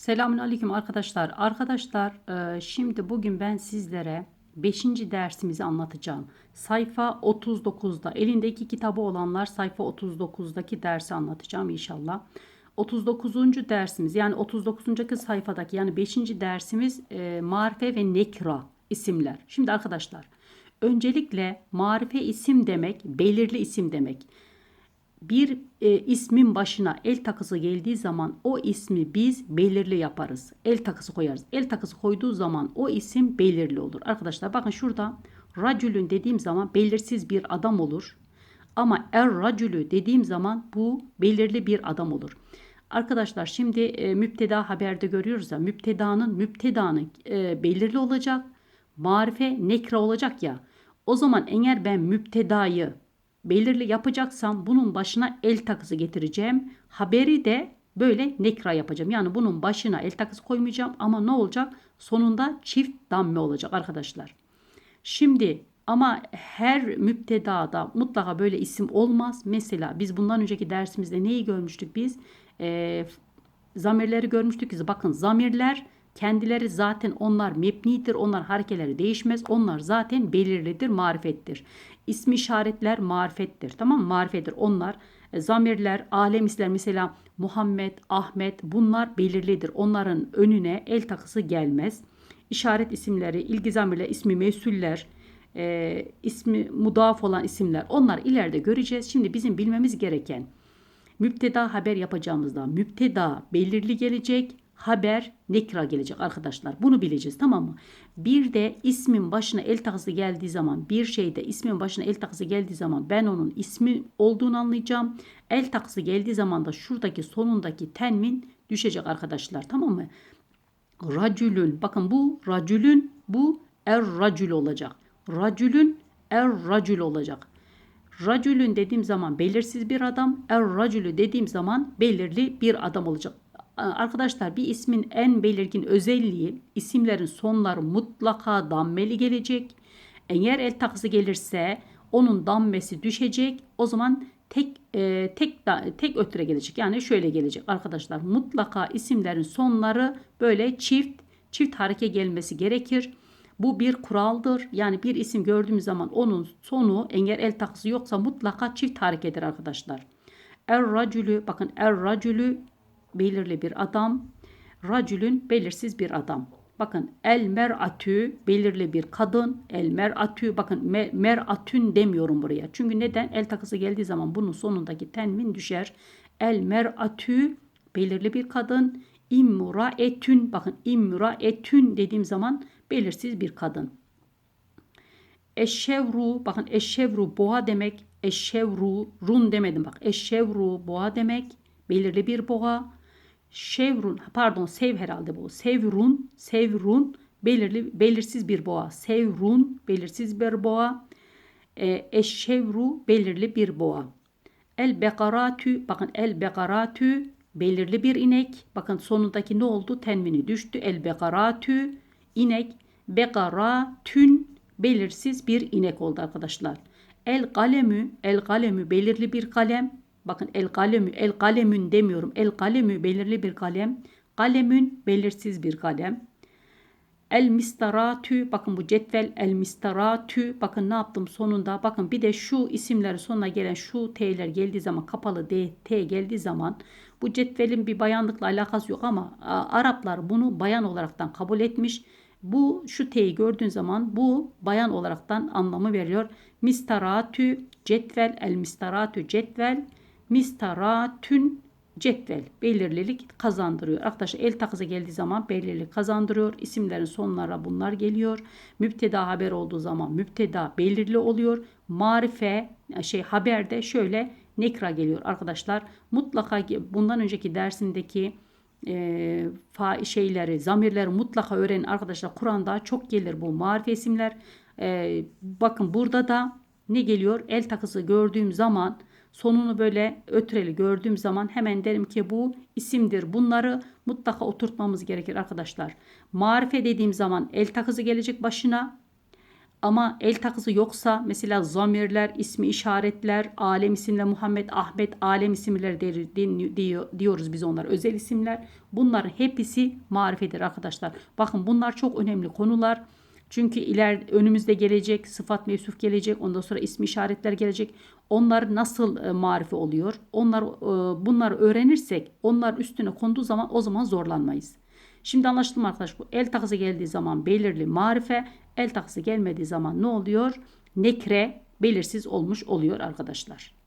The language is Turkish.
Selamünaleyküm arkadaşlar. Arkadaşlar e, şimdi bugün ben sizlere 5. dersimizi anlatacağım. Sayfa 39'da elindeki kitabı olanlar sayfa 39'daki dersi anlatacağım inşallah. 39. dersimiz yani 39. sayfadaki yani 5. dersimiz e, marife ve nekra isimler. Şimdi arkadaşlar öncelikle marife isim demek belirli isim demek bir e, ismin başına el takısı geldiği zaman o ismi biz belirli yaparız. El takısı koyarız. El takısı koyduğu zaman o isim belirli olur. Arkadaşlar bakın şurada racülün dediğim zaman belirsiz bir adam olur. Ama er racülü dediğim zaman bu belirli bir adam olur. Arkadaşlar şimdi e, müpteda haberde görüyoruz ya müptedanın müptedanın e, belirli olacak. Marife nekra olacak ya. O zaman eğer ben müptedayı belirli yapacaksam bunun başına el takısı getireceğim. Haberi de böyle nekra yapacağım. Yani bunun başına el takısı koymayacağım ama ne olacak? Sonunda çift damme olacak arkadaşlar. Şimdi ama her müptedada mutlaka böyle isim olmaz. Mesela biz bundan önceki dersimizde neyi görmüştük biz? Ee, zamirleri görmüştük. Bakın zamirler kendileri zaten onlar mebnidir. Onlar harekeleri değişmez. Onlar zaten belirlidir, marifettir. İsmi işaretler marifettir. Tamam mı? Marifettir. Onlar e, zamirler, alem isler mesela Muhammed, Ahmet bunlar belirlidir. Onların önüne el takısı gelmez. İşaret isimleri, ilgi zamirler, ismi mesuller, e, ismi mudaf olan isimler onlar ileride göreceğiz. Şimdi bizim bilmemiz gereken müpteda haber yapacağımızda müpteda belirli gelecek, haber nekra gelecek arkadaşlar. Bunu bileceğiz tamam mı? Bir de ismin başına el takısı geldiği zaman bir şeyde ismin başına el takısı geldiği zaman ben onun ismi olduğunu anlayacağım. El takısı geldiği zaman da şuradaki sonundaki tenmin düşecek arkadaşlar tamam mı? Racülün bakın bu racülün bu er racül olacak. Racülün er racül olacak. Racülün dediğim zaman belirsiz bir adam, er racülü dediğim zaman belirli bir adam olacak. Arkadaşlar bir ismin en belirgin özelliği isimlerin sonları mutlaka dammeli gelecek. Eğer el takısı gelirse onun dammesi düşecek. O zaman tek e, tek da, tek ötüre gelecek. Yani şöyle gelecek arkadaşlar. Mutlaka isimlerin sonları böyle çift çift hareke gelmesi gerekir. Bu bir kuraldır. Yani bir isim gördüğümüz zaman onun sonu eğer el takısı yoksa mutlaka çift harekedir arkadaşlar. Er racülü bakın er racülü belirli bir adam. Racülün belirsiz bir adam. Bakın el mer'atü belirli bir kadın. El mer'atü bakın mer, mer'atün demiyorum buraya. Çünkü neden? El takısı geldiği zaman bunun sonundaki tenmin düşer. El mer'atü belirli bir kadın. İmmura etün bakın immura etün dediğim zaman belirsiz bir kadın. Eşşevru bakın eşşevru boğa demek. Eşşevru run demedim bak. Eşşevru boğa demek. Belirli bir boğa. Şevrun pardon sev herhalde bu. Sevrun sevrun belirli belirsiz bir boğa. Sevrun belirsiz bir boğa. E, eşşevru belirli bir boğa. El bekaratü bakın el bekaratü belirli bir inek. Bakın sonundaki ne oldu? Tenmini düştü. El bekaratü inek. Bekaratün belirsiz bir inek oldu arkadaşlar. El kalemü el kalemü belirli bir kalem. Bakın el kalemü, el kalemün demiyorum. El kalemü belirli bir kalem. Kalemün belirsiz bir kalem. El mistaratü bakın bu cetvel el mistaratü bakın ne yaptım sonunda bakın bir de şu isimlerin sonuna gelen şu t'ler geldiği zaman kapalı d t geldiği zaman bu cetvelin bir bayanlıkla alakası yok ama Araplar bunu bayan olaraktan kabul etmiş. Bu şu t'yi gördüğün zaman bu bayan olaraktan anlamı veriyor. Mistaratü cetvel el mistaratü cetvel mistaratün cetvel belirlilik kazandırıyor. Arkadaşlar el takısı geldiği zaman belirlilik kazandırıyor. İsimlerin sonlara bunlar geliyor. Müpteda haber olduğu zaman müpteda belirli oluyor. Marife şey haberde şöyle nekra geliyor arkadaşlar. Mutlaka bundan önceki dersindeki e, fa şeyleri, zamirleri mutlaka öğrenin arkadaşlar. Kur'an'da çok gelir bu marife isimler. E, bakın burada da ne geliyor? El takısı gördüğüm zaman sonunu böyle ötreli gördüğüm zaman hemen derim ki bu isimdir. Bunları mutlaka oturtmamız gerekir arkadaşlar. Marife dediğim zaman el takısı gelecek başına. Ama el takısı yoksa mesela zamirler, ismi işaretler, alem isimler, Muhammed, Ahmet, alem isimleri diyoruz biz onlar özel isimler. Bunların hepsi marifedir arkadaşlar. Bakın bunlar çok önemli konular. Çünkü iler önümüzde gelecek sıfat mevsuf gelecek ondan sonra ismi işaretler gelecek. Onlar nasıl e, marife oluyor? Onlar e, bunları öğrenirsek onlar üstüne konduğu zaman o zaman zorlanmayız. Şimdi anlaşıldı mı arkadaş? Bu el takısı geldiği zaman belirli marife, el takısı gelmediği zaman ne oluyor? Nekre belirsiz olmuş oluyor arkadaşlar.